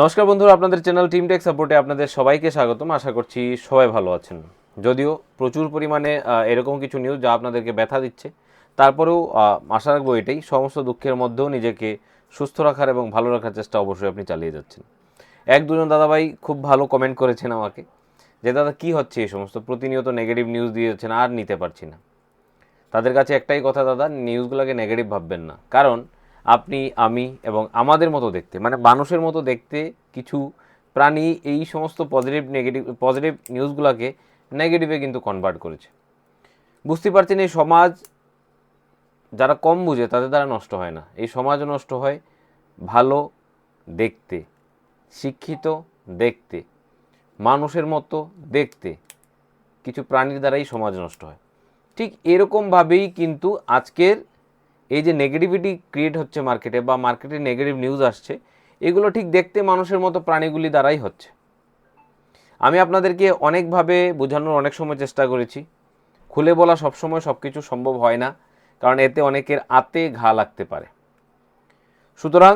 নমস্কার বন্ধুরা, আপনাদের চ্যানেল টিম টেক সাপোর্টে আপনাদের সবাইকে স্বাগতম। আশা করছি সবাই ভালো আছেন। যদিও প্রচুর পরিমাণে এরকম কিছু নিউজ যা আপনাদেরকে ব্যথা দিচ্ছে, তারপরেও আশা রাখব এটাই, সমস্ত দুঃখের মধ্যেও নিজেকে সুস্থ রাখার এবং ভালো রাখার চেষ্টা অবশ্যই আপনি চালিয়ে যাচ্ছেন। এক দুজন দাদাভাই খুব ভালো কমেন্ট করেছেন আমাকে, যে, দাদা, কি হচ্ছে এই সমস্ত? প্রতিনিয়ত নেগেটিভ নিউজ দিয়ে যাচ্ছেন, আর নিতে পারছি না। তাদের কাছে একটাই কথা, দাদা নিউজগুলোকে নেগেটিভ ভাববেন না। কারণ আপনি, আমি এবং আমাদের মতো দেখতে মানে মানুষের মতো দেখতে কিছু প্রাণী এই সমস্ত পজিটিভ নেগেটিভ পজিটিভ নিউজগুলোকে নেগেটিভে কিন্তু কনভার্ট করেছে। বুঝতে পারছেন, এই সমাজ যারা কম বুঝে তাদের দ্বারা নষ্ট হয় না। এই সমাজ নষ্ট হয় ভালো দেখতে, শিক্ষিত দেখতে, মানুষের মতো দেখতে, কিছু প্রাণীর দ্বারাই সমাজ নষ্ট হয়। ঠিক এরকমভাবেই কিন্তু আজকের এই যে নেগেটিভিটি ক্রিয়েট হচ্ছে মার্কেটে বা মার্কেটে নেগেটিভ নিউজ আসছে, এগুলো ঠিক দেখতে মানুষের মতো প্রাণীগুলি দ্বারাই হচ্ছে। আমি আপনাদেরকে অনেকভাবে বোঝানোর অনেক সময় চেষ্টা করেছি। খুলে বলা সবসময় সব কিছু সম্ভব হয় না, কারণ এতে অনেকের আতে ঘা লাগতে পারে। সুতরাং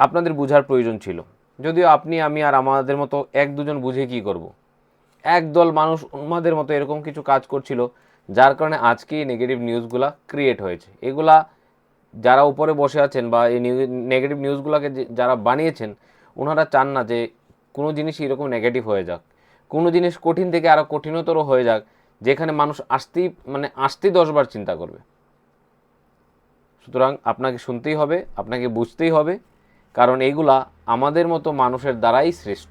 আপনাদের বোঝার প্রয়োজন ছিল। যদিও আপনি, আমি আর আমাদের মতো এক দুজন বুঝে কি করব। একদল মানুষ উন্মাদের মতো এরকম কিছু কাজ করছিল যার কারণে আজকে এই নেগেটিভ নিউজগুলা ক্রিয়েট হয়েছে। এগুলা যারা উপরে বসে আছেন বা এই নেগেটিভ নিউজগুলোকে যারা বানিয়েছেন ওনারা চান না যে কোনো জিনিস এরকম নেগেটিভ হয়ে যাক। কোনো জিনিস কঠিন থেকে আরও কঠিনতর হয়ে যাক, যেখানে মানুষ আসতেই মানে আসতেই দশবার চিন্তা করবে। সুতরাং আপনাকে শুনতেই হবে, আপনাকে বুঝতেই হবে, কারণ এইগুলা আমাদের মতো মানুষের দ্বারাই শ্রেষ্ঠ।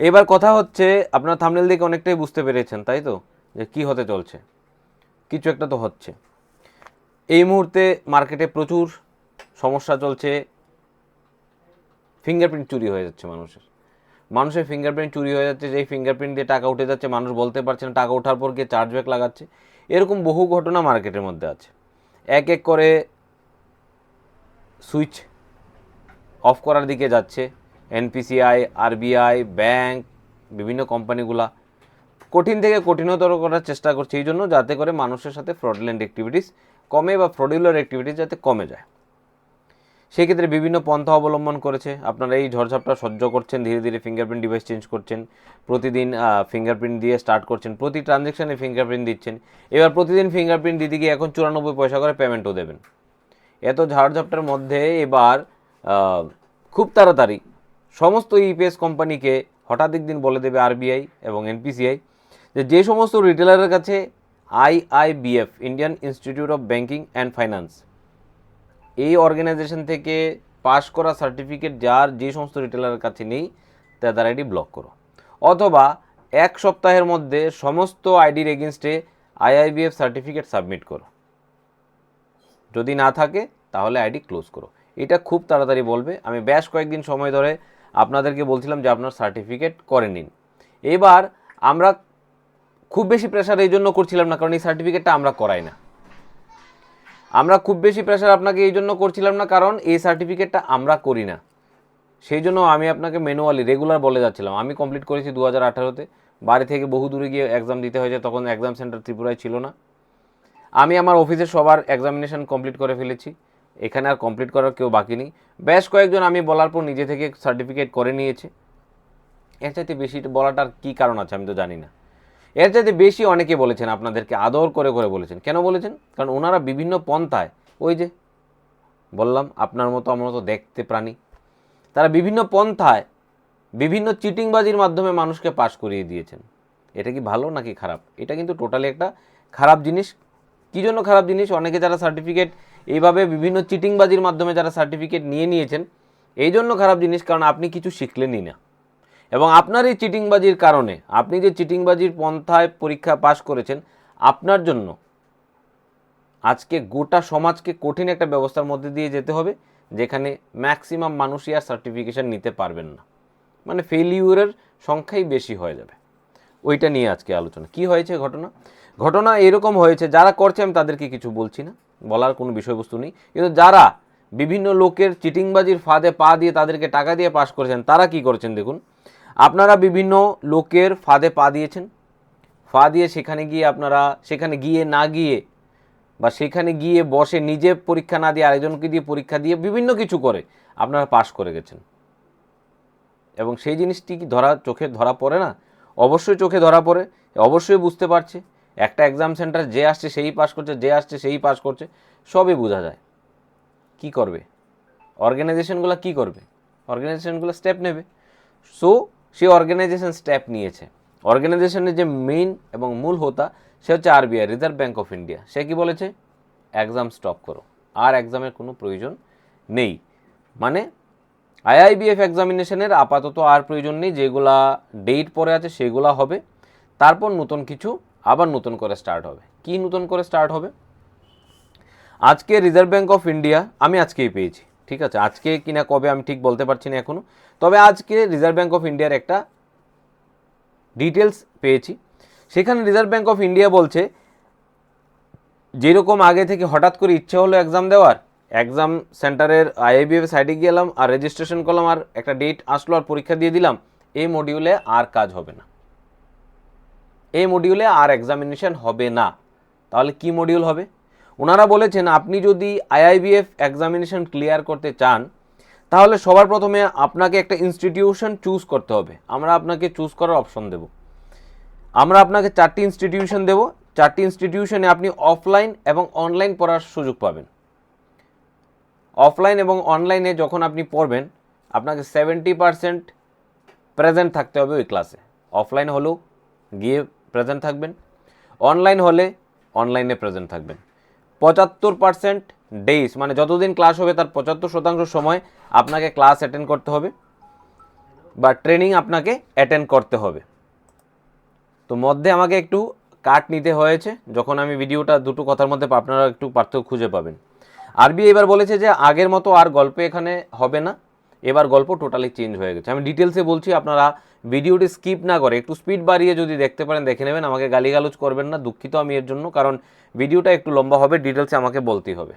এবার কথা হচ্ছে, আপনার থামনেল দেখে অনেকটাই বুঝতে পেরেছেন, তাই তো? যে কি হতে চলছে? কিছু একটা তো হচ্ছে। এই মুহূর্তে মার্কেটে প্রচুর সমস্যা চলছে। ফিঙ্গারপ্রিন্ট চুরি হয়ে যাচ্ছে মানুষের। মানুষের ফিঙ্গারপ্রিন্ট চুরি হয়ে যাচ্ছে, যেই ফিঙ্গারপ্রিন্ট দিয়ে টাকা উঠে যাচ্ছে, মানুষ বলতে পারছে না, টাকা ওঠার পর গিয়ে চার্জব্যাক লাগাচ্ছে। এরকম বহু ঘটনা মার্কেটের মধ্যে আছে। এক এক করে সুইচ অফ করার দিকে যাচ্ছে। এনপিসিআই আরবিআই ব্যাংক বিভিন্ন কোম্পানিগুলা কঠিন থেকে কঠিনতর করার চেষ্টা করছে এই জন্য যাতে করে মানুষের সাথে ফ্রডলেন্ট অ্যাক্টিভিটিস কমে বা ফ্রডিউলার অ্যাক্টিভিটিস যাতে কমে যায়। সেক্ষেত্রে বিভিন্ন পন্থা অবলম্বন করেছে। আপনারা এই ঝড়ঝাপটা সহ্য করছেন, ধীরে ধীরে ফিঙ্গারপ্রিন্ট ডিভাইস চেঞ্জ করছেন, প্রতিদিন ফিঙ্গারপ্রিন্ট দিয়ে স্টার্ট করছেন, প্রতি ট্রানজ্যাকশানে ফিঙ্গারপ্রিন্ট দিচ্ছেন। এবার প্রতিদিন ফিঙ্গারপ্রিন্ট দিতে গিয়ে এখন চুরানব্বই পয়সা করে পেমেন্টও দেবেন। এত ঝাড়ঝাপটার মধ্যে এবার খুব তাড়াতাড়ি সমস্ত ইপিএস কোম্পানিকে হঠাৎ একদিন বলে দেবে আরবিআই এবং এনপিসিআই যে যে সমস্ত রিটেলারের কাছে IIBF Indian Institute of Banking and Finance এই অর্গানাইজেশন থেকে পাস করা সার্টিফিকেট যার যে সমস্ত রিটেলারের কাছে নেই তাদের আইডি ব্লক করো। অথবা এক সপ্তাহের মধ্যে সমস্ত আইডির এগেনস্টে আইআইবিএফ সার্টিফিকেট সাবমিট করো। যদি না থাকে, তাহলে আইডি ক্লোজ করো। এটা খুব তাড়াতাড়ি বলবে। আমি বেশ কয়েকদিন সময় ধরে আপনাদেরকে বলছিলাম যে, আপনার সার্টিফিকেট করে নিন। এবার আমরা খুব বেশি প্রেশার এই জন্য করছিলাম না, কারণ এই সার্টিফিকেটটা আমরা করাই না। আমরা খুব বেশি প্রেশার আপনাকে এই জন্য করছিলাম না, কারণ এই সার্টিফিকেটটা আমরা করি না। সেই জন্য আমি আপনাকে ম্যানুয়ালি রেগুলার বলে যাচ্ছিলাম। আমি কমপ্লিট করেছি দু হাজার আঠারোতে। বাড়ি থেকে বহু দূরে গিয়ে এক্সাম দিতে হয়েছে, তখন এক্সাম সেন্টার ত্রিপুরায় ছিল না। আমি আমার অফিসে সবার এক্সামিনেশন কমপ্লিট করে ফেলেছি। এখানে আর কমপ্লিট করার কেউ বাকি নেই। বেশ কয়েকজন আমি বলার পর নিজে থেকে সার্টিফিকেট করে নিয়েছে। এর চাইতে বেশি বলাটার কী কারণ আছে আমি তো জানি না। এর চাইতে বেশি অনেকে বলেছেন, আপনাদেরকে আদর করে করে বলেছেন। কেন বলেছেন? কারণ ওনারা বিভিন্ন পন্থায়, ওই যে বললাম, আপনার মতো, আমার মতো দেখতে প্রাণী, তারা বিভিন্ন পন্থায় বিভিন্ন চিটিংবাজির মাধ্যমে মানুষকে পাশ করিয়ে দিয়েছেন। এটা কি ভালো নাকি খারাপ? এটা কিন্তু টোটালি একটা খারাপ জিনিস। কী জন্য খারাপ জিনিস? অনেকে যারা সার্টিফিকেট, এইভাবে বিভিন্ন চিটিংবাজির মাধ্যমে যারা সার্টিফিকেট নিয়ে নিয়েছেন, এই জন্য খারাপ জিনিস, কারণ আপনি কিছু শিখলেনই না। এবং আপনার এই চিটিংবাজির কারণে, আপনি যে চিটিংবাজির পন্থায় পরীক্ষা পাশ করেছেন, আপনার জন্য আজকে গোটা সমাজকে কঠিন একটা ব্যবস্থার মধ্যে দিয়ে যেতে হবে, যেখানে ম্যাক্সিমাম মানুষই আর সার্টিফিকেশন নিতে পারবেন না। মানে ফেলিউরের সংখ্যাই বেশি হয়ে যাবে। ওইটা নিয়ে আজকে আলোচনা। কি হয়েছে ঘটনা? ঘটনা এরকম হয়েছে, যারা করছে আমি তাদেরকে কিছু বলছি না, বলার কোনো বিষয়বস্তু নেই। কিন্তু যারা বিভিন্ন লোকের চিটিংবাজির ফাঁদে পা দিয়ে তাদেরকে টাকা দিয়ে পাশ করেছেন, তারা কি করেছেন দেখুন? আপনারা বিভিন্ন লোকের ফাঁদে পা দিয়েছেন। ফা দিয়ে সেখানে গিয়ে আপনারা, সেখানে গিয়ে না গিয়ে বা সেখানে গিয়ে বসে নিজে পরীক্ষা না দিয়ে আরেকজনকে দিয়ে পরীক্ষা দিয়ে বিভিন্ন কিছু করে আপনারা পাশ করে গেছেন। এবং সেই জিনিসটি কি ধরা, চোখে ধরা পড়ে না? অবশ্যই চোখে ধরা পড়ে, অবশ্যই বুঝতে পারছে। একটা এক্সাম সেন্টার যে আসছে সেই পাস করছে, যে আসছে সেই পাস করছে, সবই বোঝা যায়। কি করবে? অর্গানাইজেশনগুলো কি করবে? অর্গানাইজেশনগুলো স্টেপ নেবে। সো সে অর্গানাইজেশন স্টেপ নিয়েছে। অর্গানাইজেশনের যে মেইন এবং মূল হোতা, সে হচ্ছে RBI Reserve Bank of India সে কি বলেছে? এক্সাম স্টপ করো। আর এক্সামের কোনো প্রয়োজন নেই। মানে আইআইবিএফ এক্সামিনেশনের আপাতত আর প্রয়োজন নেই। যেগুলা ডেট পরে আছে, সেগুলা হবে। তারপর নতুন কিছু আবার নতুন করে স্টার্ট হবে। কি নতুন করে স্টার্ট হবে? আজকে রিজার্ভ ব্যাঙ্ক অফ ইন্ডিয়া আমি আজকেই পেয়েছি। ঠিক আছে? আজকে কিনা কবে আমি ঠিক বলতে পারছি না এখনও তবে আজকে রিজার্ভ ব্যাঙ্ক অফ ইন্ডিয়ার একটা ডিটেলস পেয়েছি। সেখানে রিজার্ভ ব্যাঙ্ক অফ ইন্ডিয়া বলছে, যেরকম আগে থেকে হঠাৎ করে ইচ্ছে হলো এক্সাম দেওয়ার এক্সাম সেন্টারের আইআইবিএফ সাইডে গেলাম আর রেজিস্ট্রেশন করলাম আর একটা ডেট আসলো আর পরীক্ষা দিয়ে দিলাম এই মডিউলে আর কাজ হবে না। এই মডিউলে আর এক্সামিনেশন হবে না। তাহলে কি মডিউল হবে? ওনারা বলেছেন, আপনি যদি আইআইবিএফ এক্সামিনেশন ক্লিয়ার করতে চান, তাহলে সবার প্রথমে আপনাকে একটা ইনস্টিটিউশন চুজ করতে হবে। আমরা আপনাকে চুজ করার অপশন দেব। আমরা আপনাকে চারটি ইনস্টিটিউশন দেব। চারটি ইনস্টিটিউশনে আপনি অফলাইন এবং অনলাইন পড়ার সুযোগ পাবেন। অফলাইন এবং অনলাইনে যখন আপনি পড়বেন, আপনাকে সেভেন্টি পারসেন্ট প্রেজেন্ট থাকতে হবে ওই ক্লাসে অফলাইন হলেও গিয়ে প্রেজেন্ট থাকবেন। অনলাইন হলে অনলাইনে প্রেজেন্ট থাকবেন। পঁচাত্তর পার্সেন্ট ডেইস মানে যতদিন ক্লাস হবে তার পঁচাত্তর শতাংশ সময় আপনাকে ক্লাস অ্যাটেন্ড করতে হবে বা ট্রেনিং আপনাকে অ্যাটেন্ড করতে হবে। তো মধ্যে আমাকে একটু কাট নিতে হয়েছে, যখন আমি ভিডিওটা দুটো কথার মধ্যে আপনারা একটু পার্থক্য খুঁজে পাবেন। আরবি এবার বলেছে যে আগের মতো আর গল্প এখানে হবে না, এবার গল্প টোটালি চেঞ্জ হয়ে গেছে। আমি ডিটেলসে বলছি, আপনারা ভিডিওটি স্কিপ না করে, একটু স্পিড বাড়িয়ে যদি দেখতে পারেন, দেখে নেবেন, আমাকে গালিগালুজ করবেন না, দুঃখিত আমি এর জন্য, কারণ ভিডিওটা একটু লম্বা হবে ডিটেলসে আমাকে বলতেই হবে।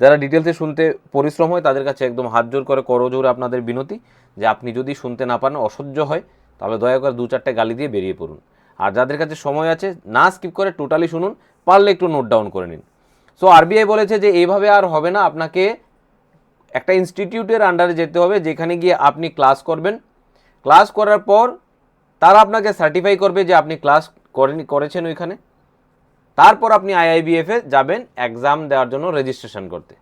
যারা ডিটেলসে শুনতে পরিশ্রম হয়, তাদের কাছে একদম হাত জোর করে করজোরে আপনাদের বিনতি যে আপনি যদি শুনতে না পারেন অসহ্য হয়, তাহলে দয়া করে দু চারটে গালি দিয়ে বেরিয়ে পড়ুন। আর যাদের কাছে সময় আছে, না স্কিপ করে টোটালি শুনুন, পারলে একটু নোট ডাউন করে নিন। সো আরবিআই বলেছে যে এইভাবে আর হবে না, আপনাকে একটা ইনস্টিটিউটের আন্ডারে যেতে হবে, যেখানে গিয়ে আপনি ক্লাস করবেন ক্লাস করার পর তারা আপনাকে সার্টিফাই করবে যে আপনি ক্লাস করেন, করেছেন ওইখানে। তারপর আপনি আইআইবিএফে যাবেন এক্সাম দেওয়ার জন্য রেজিস্ট্রেশন করতে।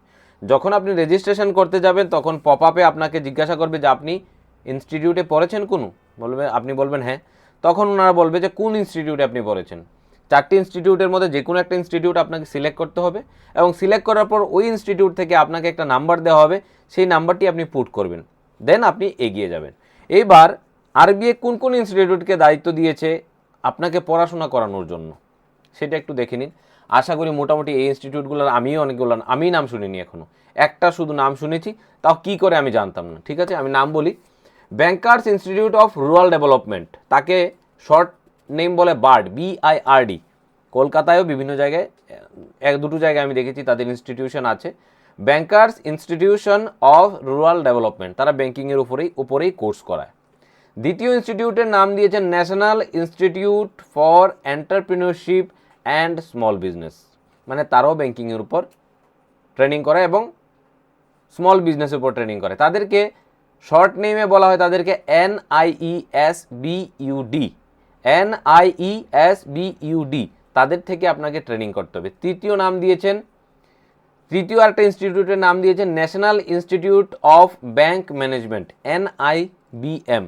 যখন আপনি রেজিস্ট্রেশন করতে যাবেন, তখন পপ আপে আপনাকে জিজ্ঞাসা করবে যে আপনি ইনস্টিটিউটে পড়েছেন কোনো? বলবে, আপনি বলবেন হ্যাঁ। তখন ওনারা বলবে যে কোন ইনস্টিটিউটে আপনি পড়েছেন? চারটি ইনস্টিটিউটের মধ্যে যে কোনো একটা ইনস্টিটিউট আপনাকে সিলেক্ট করতে হবে এবং সিলেক্ট করার পর ওই ইনস্টিটিউট থেকে আপনাকে একটা নাম্বার দেওয়া হবে। সেই নাম্বারটি আপনি পুট করবেন। দেন আপনি এগিয়ে যাবেন। এইবার আরবিএ কোন কোন ইনস্টিটিউটকে দায়িত্ব দিয়েছে আপনাকে পড়াশোনা করানোর জন্য? সেটা একটু দেখে নিন। আশা করি মোটামুটি এই ইনস্টিটিউটগুলোর আমিও অনেকগুলো আমি নাম শুনিনি এখনও একটা শুধু নাম শুনেছি, তাও কি করে আমি জানতাম না। ঠিক আছে? আমি নাম বলি। Bankers Institute of Rural Development তাকে শর্ট নেম বলে বার্ড বিআইআরডি কলকাতায়ও বিভিন্ন জায়গায় এক দুটো জায়গায় আমি দেখেছি, তাদের ইনস্টিটিউশন আছে। Bankers Institution of Rural Development তারা ব্যাংকিংয়ের উপরেই উপরেই কোর্স করায়। দ্বিতীয় ইনস্টিটিউটের নাম দিয়েছেন National Institute for Entrepreneurship and Small Business মানে তারাও ব্যাংকিংয়ের উপর ট্রেনিং করে এবং স্মল বিজনেসের উপর ট্রেনিং করে তাদেরকে শর্ট নেমে বলা হয়, তাদেরকে N IE S B UD N IE S B UD তাদের থেকে আপনাকে ট্রেনিং করতে হবে। তৃতীয় নাম দিয়েছেন তৃতীয় আরেকটা ইনস্টিটিউটের নাম দিয়েছেন national institute of bank management NIBM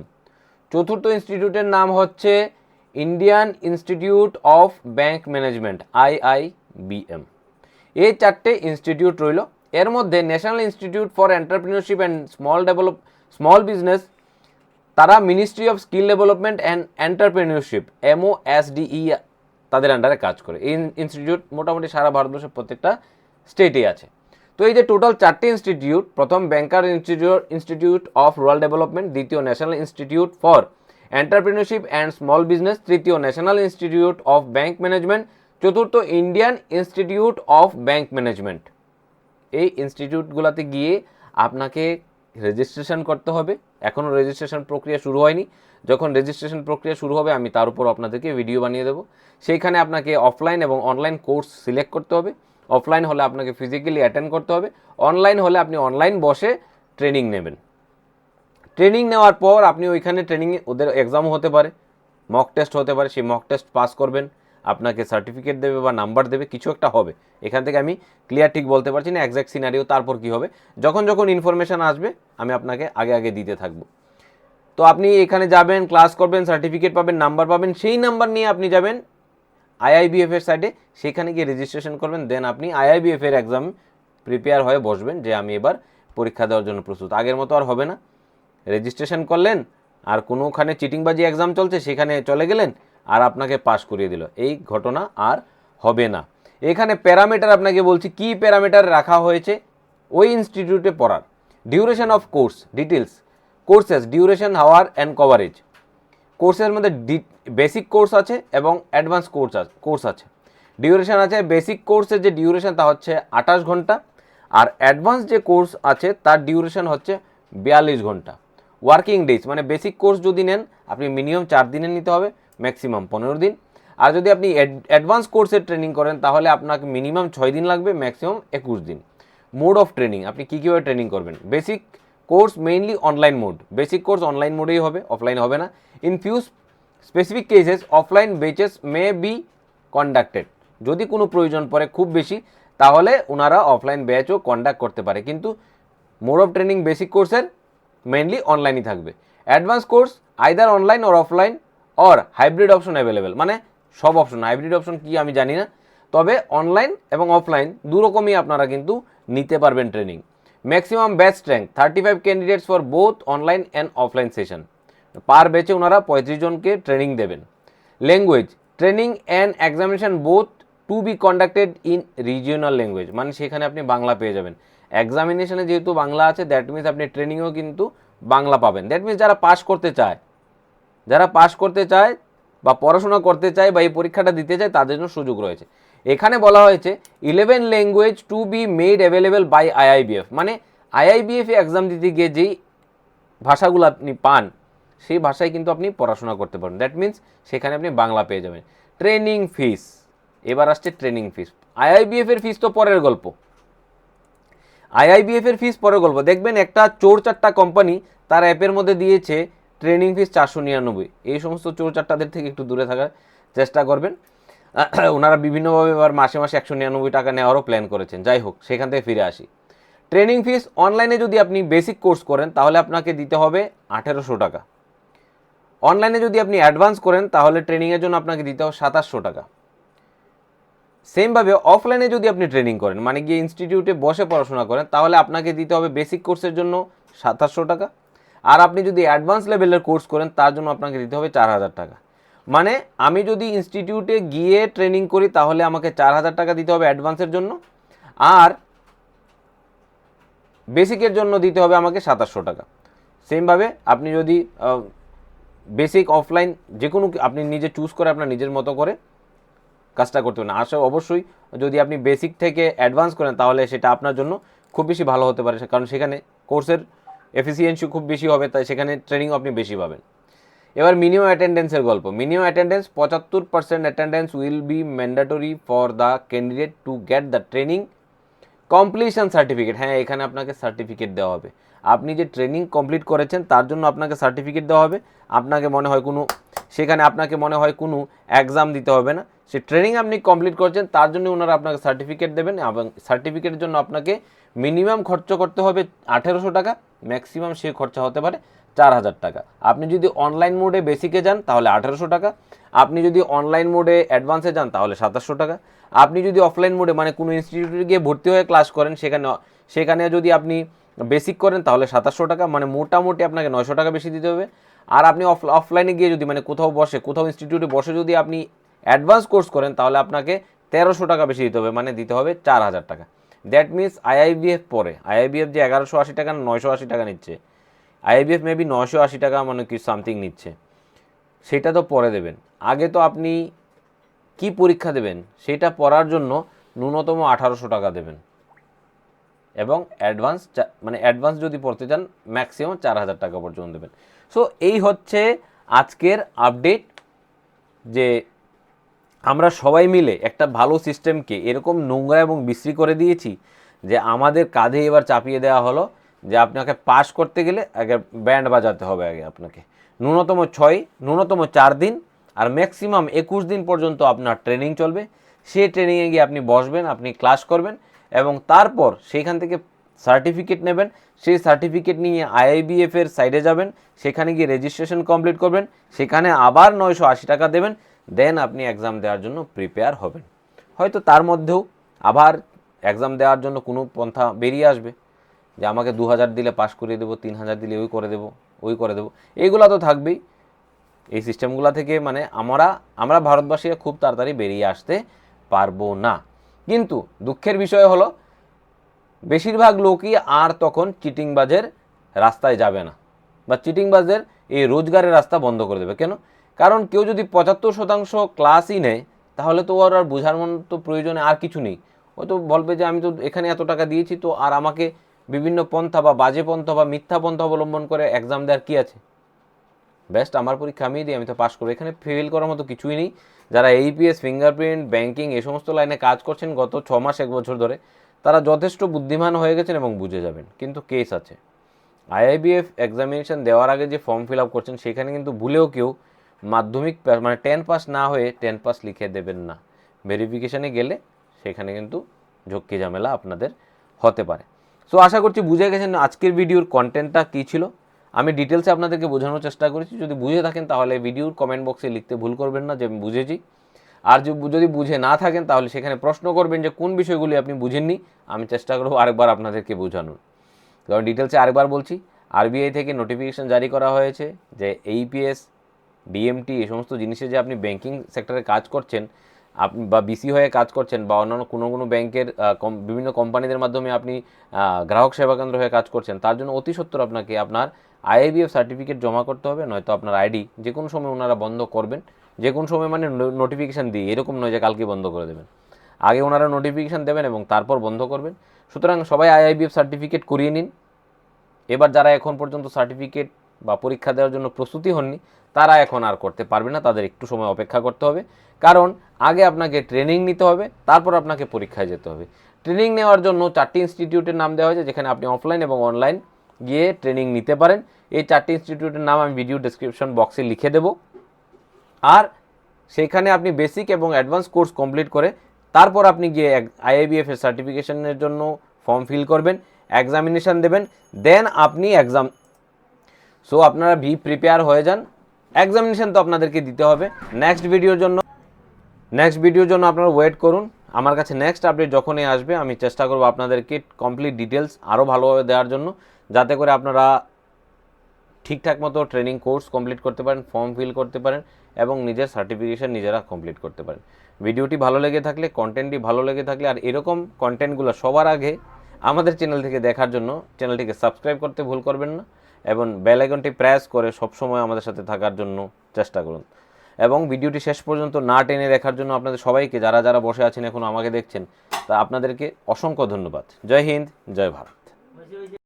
চতুর্থ ইনস্টিটিউটের নাম হচ্ছে Indian institute of bank management IIBM এই চারটে ইনস্টিটিউট রইল। এর মধ্যে national institute for entrepreneurship and small develop small business তারা ministry of skill development and entrepreneurship MO SDE তাদের আন্ডারে কাজ করে। এই ইনস্টিটিউট মোটামুটি সারা ভারতবর্ষের প্রত্যেকটা স্টেটেই আছে। তো এই যে টোটাল চারটি ইনস্টিটিউট, প্রথম Banker Institute Institute of Rural Development, দ্বিতীয় National Institute for Entrepreneurship and Small Business, তৃতীয় National Institute of Bank Management, চতুর্থ Indian Institute of Bank Management. এই ইনস্টিটিউটগুলোতে গিয়ে আপনাকে রেজিস্ট্রেশন করতে হবে। এখনও রেজিস্ট্রেশন প্রক্রিয়া শুরু হয়নি। যখন রেজিস্ট্রেশন প্রক্রিয়া শুরু হবে, আমি তার উপর আপনাদেরকে ভিডিও বানিয়ে দেবো। সেইখানে আপনাকে অফলাইন এবং অনলাইন কোর্স সিলেক্ট করতে হবে। অফলাইন হলে আপনাকে ফিজিক্যালি অ্যাটেন্ড করতে হবে অনলাইন হলে আপনি অনলাইন বসে ট্রেনিং নেবেন। ট্রেনিং নেওয়ার পর আপনি ওইখানে ট্রেনিং ওদের এক্সামও হতে পারে মক টেস্ট হতে পারে, সেই মক টেস্ট পাস করবেন, আপনাকে সার্টিফিকেট দেবে বা নাম্বার দেবে, কিছু একটা হবে। এখান থেকে আমি ক্লিয়ার ঠিক বলতে পারছি না একজ্যাক্ট সিনারিও তারপর কি হবে? যখন যখন ইনফরমেশান আসবে, আমি আপনাকে আগে আগে দিতে থাকব। তো আপনি এখানে যাবেন ক্লাস করবেন সার্টিফিকেট পাবেন নাম্বার পাবেন, সেই নাম্বার নিয়ে আপনি যাবেন আইআইবিএফ এর সাইডে সেখানে গিয়ে রেজিস্ট্রেশন করবেন দেন আপনি আইআইবিএফ এর এক্সাম প্রিপেয়ার হয়ে বসবেন, যে আমি এবার পরীক্ষা দেওয়ার জন্য প্রস্তুত। আগের মতো আর হবে না। রেজিস্ট্রেশন করলেন, আর কোনোখানে চিটিংবাজি এক্সাম চলছে, সেখানে চলে গেলেন, আর আপনাকে পাস করিয়ে দিল। এই ঘটনা আর হবে না। এখানে প্যারামিটার আপনাকে বলছি, কি প্যারামিটার রাখা হয়েছে? ওই ইনস্টিটিউটে পড়ার। Duration of course details courses duration hour and coverage কোর্সের মধ্যে বেসিক কোর্স আছে এবং অ্যাডভান্স কোর্স আছে কোর্স আছে। ডিউরেশান আছে বেসিক কোর্সের যে ডিউরেশন তা হচ্ছে আঠাশ ঘণ্টা আর অ্যাডভান্স যে কোর্স আছে তার ডিউরেশন হচ্ছে বিয়াল্লিশ ঘণ্টা। ওয়ার্কিং ডেজ মানে বেসিক কোর্স যদি নেন, আপনি মিনিমাম চার দিনের নিতে হবে ম্যাক্সিমাম পনেরো দিন। আর যদি আপনি অ্যাডভান্স কোর্সের ট্রেনিং করেন, তাহলে আপনাকে মিনিমাম ছয় দিন লাগবে ম্যাক্সিমাম একুশ দিন। মোড অফ ট্রেনিং আপনি কী কীভাবে ট্রেনিং করবেন? Basic course mainly online mode. Basic course online মোডেই হবে, অফলাইন হবে না। In few specific cases offline batches may be conducted যদি কোনো প্রয়োজন পড়ে খুব বেশি, তাহলে ওনারা অফলাইন ব্যাচও কন্ডাক্ট করতে পারে। কিন্তু মোড অফ ট্রেনিং বেসিক কোর্সের মেইনলি অনলাইনই থাকবে। Advance course either online or offline or hybrid option available মানে সব অপশন হাইব্রিড অপশন কি আমি জানি না। তবে অনলাইন এবং অফলাইন দুরকমই আপনারা কিন্তু নিতে পারবেন training maximum batch strength thirty five candidates for both online and offline session per ব্যাচে ওনারা পঁয়ত্রিশ জনকে ট্রেনিং দেবেন। Language training and examination both to be conducted in regional language মানে সেখানে আপনি বাংলা পেয়ে যাবেন। এক্সামিনেশনে যেহেতু বাংলা আছে দ্যাট মিনস আপনি ট্রেনিংও কিন্তু বাংলা পাবেন। দ্যাট মিনস যারা পাস করতে চায়, যারা পাস করতে চায় বা পড়াশোনা করতে চায় বা এই পরীক্ষাটা দিতে চায়, তাদের জন্য সুযোগ রয়েছে। এখানে বলা হয়েছে eleven language to be made available by IIBF মানে আইআইবিএফ এক্সাম দিতে গিয়ে যেই ভাষাগুলো আপনি পান, সেই ভাষায় কিন্তু আপনি পড়াশোনা করতে পারেন দ্যাট মিন্স সেখানে আপনি বাংলা পেয়ে যাবেন। ট্রেনিং ফিস এবার আসছে ট্রেনিং ফিস আইআইবিএফ এর ফিস তো পরের গল্প। আইআইবিএফ এর ফিস পরের গল্প। দেখবেন একটা চোর চারটা কোম্পানি তার অ্যাপের মধ্যে দিয়েছে ট্রেনিং ফিস চারশো নিরানব্বই। এই সমস্ত চোর চারটাদের থেকে একটু দূরে থাকার চেষ্টা করবেন। ওনারা বিভিন্নভাবে এবার মাসে মাসে একশো নিরানব্বই টাকা নেওয়ারও প্ল্যান করেছেন। যাই হোক, সেখান থেকে ফিরে আসি। ট্রেনিং ফিস অনলাইনে যদি আপনি বেসিক কোর্স করেন, তাহলে আপনাকে দিতে হবে আঠেরোশো টাকা। অনলাইনে যদি আপনি অ্যাডভান্স করেন, তাহলে ট্রেনিংয়ের জন্য আপনাকে দিতে হবে সাতাশশো টাকা। সেমভাবে অফলাইনে যদি আপনি ট্রেনিং করেন মানে গিয়ে ইনস্টিটিউটে বসে পড়াশোনা করেন, তাহলে আপনাকে দিতে হবে বেসিক কোর্সের জন্য সাতাশশো টাকা। আর আপনি যদি অ্যাডভান্স লেভেলের কোর্স করেন, তার জন্য আপনাকে দিতে হবে চার হাজার টাকা। মানে আমি যদি ইনস্টিটিউটে গিয়ে ট্রেনিং করি, তাহলে আমাকে চার হাজার টাকা দিতে হবে অ্যাডভান্সের জন্য, আর বেসিকের জন্য দিতে হবে আমাকে সাতাশশো টাকা। সেমভাবে আপনি যদি বেসিক অফলাইন যে কোনো আপনি নিজে চুজ করে আপনার নিজের মতো করে কাজটা করতে পারেন। আসলে অবশ্যই যদি আপনি বেসিক থেকে অ্যাডভান্স করেন, তাহলে সেটা আপনার জন্য খুব বেশি ভালো হতে পারে। কারণ সেখানে কোর্সের এফিসিয়েন্সি খুব বেশি হবে, তাই সেখানে ট্রেনিং আপনি বেশি পাবেন। এবার মিনিমাম অ্যাটেন্ডেন্সের গল্প। মিনিমাম অ্যাটেন্ডেন্স পঁচাত্তর percent attendance will be mandatory for the candidate to get the training completion certificate হ্যাঁ এখানে আপনাকে সার্টিফিকেট দেওয়া হবে। আপনি যে ট্রেনিং কমপ্লিট করেছেন, তার জন্য আপনাকে সার্টিফিকেট দেওয়া হবে। আপনাকে মনে হয় কোনো, সেখানে আপনাকে মনে হয় কোনো এক্সাম দিতে হবে না। সে ট্রেনিং আপনি কমপ্লিট করেছেন, তার জন্য ওনারা আপনাকে সার্টিফিকেট দেবেন এবং সার্টিফিকেটের জন্য আপনাকে মিনিমাম খরচ করতে হবে আঠেরোশো টাকা, ম্যাক্সিমাম সে খরচা হতে পারে চার হাজার টাকা। আপনি যদি অনলাইন মোডে বেসিকে যান, তাহলে আঠেরোশো টাকা। আপনি যদি অনলাইন মোডে অ্যাডভান্সে যান, তাহলে সাতাশশো টাকা। আপনি যদি অফলাইন মোডে মানে কোনো ইনস্টিটিউটে গিয়ে ভর্তি হয়ে ক্লাস করেন, সেখানে সেখানে যদি আপনি বেসিক করেন, তাহলে সাতাশশো টাকা মানে মোটামুটি আপনাকে নয়শো টাকা বেশি দিতে হবে। আর আপনি অফ, অফলাইনে গিয়ে যদি মানে কোথাও বসে, কোথাও ইনস্টিটিউটে বসে যদি আপনি অ্যাডভান্স কোর্স করেন, তাহলে আপনাকে তেরোশো টাকা বেশি দিতে হবে মানে দিতে হবে চার হাজার টাকা। দ্যাট মিনস আইআইবিএফ পরে। আইআইবিএফ যে এগারোশো আশি টাকা নয়শো আশি টাকা নিচ্ছে। আইআইবিএফ মেবি নয়শো আশি টাকা মানে কি সামথিং নিচ্ছে। সেটা তো পরে দেবেন। আগে তো আপনি কি পরীক্ষা দেবেন? সেটা পড়ার জন্য ন্যূনতম আঠারোশো টাকা দেবেন। এবং অ্যাডভান্স মানে অ্যাডভান্স যদি পড়তে চান ম্যাক্সিমাম চার হাজার টাকা পর্যন্ত দেবেন। সো এই হচ্ছে আজকের আপডেট যে আমরা সবাই মিলে একটা ভালো সিস্টেমকে এরকম নোংরা এবং বিশ্রী করে দিয়েছি যে আমাদের কাঁধে এবার চাপিয়ে দেওয়া হলো যে আপনাকে পাস করতে গেলে আগে ব্যান্ড বাজাতে হবে আগে আপনাকে। ন্যূনতম ছয়, ন্যূনতম চার দিন আর ম্যাক্সিমাম একুশ দিন পর্যন্ত আপনার ট্রেনিং চলবে। সেই ট্রেনিংয়ে গিয়ে আপনি বসবেন, আপনি ক্লাস করবেন এবং তারপর সেইখান থেকে সার্টিফিকেট নেবেন। সেই সার্টিফিকেট নিয়ে আইআইবিএফ এর সাইডে যাবেন, সেখানে গিয়ে রেজিস্ট্রেশন কমপ্লিট করবেন, সেখানে আবার নয়শো আশি টাকা দেবেন। দেন আপনি এক্সাম দেওয়ার জন্য প্রিপেয়ার হবেন। হয়তো তার মধ্যেও আবার এক্সাম দেওয়ার জন্য কোনো পন্থা বেরিয়ে আসবে যে আমাকে দু হাজার দিলে পাস করিয়ে দেবো তিন হাজার দিলে ওই করে দেবো, ওই করে দেবো। এইগুলো তো থাকবেই। এই সিস্টেমগুলো থেকে মানে আমরা আমরা ভারতবাসীরা খুব তাড়াতাড়ি বেরিয়ে আসতে পারব না। কিন্তু দুঃখের বিষয় হলো, বেশিরভাগ লোকই আর তখন চিটিংবাজের রাস্তায় যাবে না। বা চিটিংবাজের এই রোজগারের রাস্তা বন্ধ করে দেবে। কেন? কারণ কেউ যদি পঁচাত্তর শতাংশ ক্লাসই নেয়, তাহলে তো ওর আর বোঝার মতো প্রয়োজনে আর কিছু নেই। ও তো বলবে যে, আমি তো এখানে এত টাকা দিয়েছি, তো আর আমাকে বিভিন্ন পন্থা বা বাজে পন্থা বা মিথ্যা পন্থা অবলম্বন করে এক্সাম দেওয়ার কী আছে? বেস্ট আমার পরীক্ষা আমি দিই, আমি তো পাশ করব এখানে ফেল করার মতো কিছুই নেই। যারা এইপিএস ফিঙ্গারপ্রিন্ট ব্যাংকিং এই সমস্ত লাইনে কাজ করছেন গত ছ মাস, এক বছর ধরে, তারা যথেষ্ট বুদ্ধিমান হয়ে গেছেন এবং বুঝে যাবেন। কিন্তু কেস আছে। আইআইবিএফ এক্সামিনেশন দেওয়ার আগে যে ফর্ম ফিল আপ করছেন, সেখানে কিন্তু ভুলেও কেউ মাধ্যমিক মানে টেন পাস না হয়ে টেন পাস লিখে দেবেন না। ভেরিফিকেশানে গেলে সেখানে কিন্তু ঝক্কি ঝামেলা আপনাদের হতে পারে। সো আশা করছি বুঝে গেছেন আজকের ভিডিওর কন্টেন্টটা কী ছিল। আমি ডিটেলসে আপনাদেরকে বোঝানোর চেষ্টা করেছি। যদি বুঝে থাকেন তাহলে ভিডিওর কমেন্ট বক্সে লিখতে ভুল করবেন না, যে আমি বুঝেছি। আর যদি বুঝে না থাকেন তাহলে সেখানে প্রশ্ন করবেন যে কোন বিষয়গুলি আপনি বুঝেননি, আমি চেষ্টা করব আরেকবার আপনাদেরকে বোঝানোর। কারণ ডিটেলসে আরেকবার বলছি আরবিআই থেকে নোটিফিকেশন জারি করা হয়েছে যে এইপিএস ডিএমটি এই সমস্ত জিনিসে যে আপনি ব্যাংকিং সেক্টরে কাজ করছেন, আপনি বা বিসি হয়ে কাজ করছেন বা অন্যান্য কোনো কোনো ব্যাংকের বিভিন্ন কোম্পানিদের মাধ্যমে আপনি গ্রাহক সেবা কেন্দ্র হয়ে কাজ করছেন, তার জন্য অতি সত্বর আপনাকে আপনার আইআইবিএফ সার্টিফিকেট জমা করতে হবে, নয়তো আপনার আইডি যে কোনো সময় ওনারা বন্ধ করবেন, যে কোনো সময় মানে নোটিফিকেশান দিয়ে, এরকম নয় যে কালকে বন্ধ করে দেবেন। আগে ওনারা নোটিফিকেশান দেবেন এবং তারপর বন্ধ করবেন। সুতরাং সবাই আইআইবিএফ সার্টিফিকেট করিয়ে নিন। এবার যারা এখন পর্যন্ত সার্টিফিকেট বা পরীক্ষা দেওয়ার জন্য প্রস্তুতি হননি, তারা এখন আর করতে পারবে না, তাদের একটু সময় অপেক্ষা করতে হবে। কারণ আগে আপনাকে ট্রেনিং নিতে হবে, তারপর আপনাকে পরীক্ষায় যেতে হবে। ট্রেনিং নেওয়ার জন্য চারটি ইনস্টিটিউটের নাম দেওয়া হয়েছে, যেখানে আপনি অফলাইন এবং অনলাইন গিয়ে ট্রেনিং নিতে পারেন। এই চারটি ইনস্টিটিউটের নাম আমি ভিডিও ডেসক্রিপশন বক্সে লিখে দেবো। আর সেইখানে আপনি বেসিক এবং অ্যাডভান্স কোর্স কমপ্লিট করে তারপর আপনি গিয়ে আইআইবিএফ এর সার্টিফিকেশনের জন্য ফর্ম ফিল করবেন, এক্সামিনেশন দেবেন, দেন আপনি এক্সাম সো আপনারা ভি প্রিপেয়ার হয়ে যান। এক্সামিনেশন তো আপনাদেরকে দিতে হবে। নেক্সট ভিডিওর জন্য নেক্সট ভিডিওর জন্য আপনারা ওয়েট করুন। আমার কাছে নেক্সট আপডেট যখনই আসবে, আমি চেষ্টা করব আপনাদেরকে কমপ্লিট ডিটেলস আরও ভালোভাবে দেওয়ার জন্য, যাতে করে আপনারা ঠিকঠাক মতো ট্রেনিং কোর্স কমপ্লিট করতে পারেন ফর্ম ফিল করতে পারেন, এবং নিজের সার্টিফিকেশন নিজেরা কমপ্লিট করতে পারেন। ভিডিওটি ভালো লেগে থাকলে কন্টেন্টটি ভালো লেগে থাকলে, আর এরকম কন্টেন্টগুলো সবার আগে আমাদের চ্যানেল থেকে দেখার জন্য চ্যানেলটিকে সাবস্ক্রাইব করতে ভুল করবেন না। এবং বেল আইকনটি প্রেস করে সবসময় আমাদের সাথে থাকার জন্য চেষ্টা করুন। এবং ভিডিওটি শেষ পর্যন্ত না টেনে দেখার জন্য আপনাদের সবাইকে, যারা যারা বসে আছেন এখন আমাকে দেখছেন, তা আপনাদেরকে অসংখ্য ধন্যবাদ। জয় হিন্দ, জয় ভারত।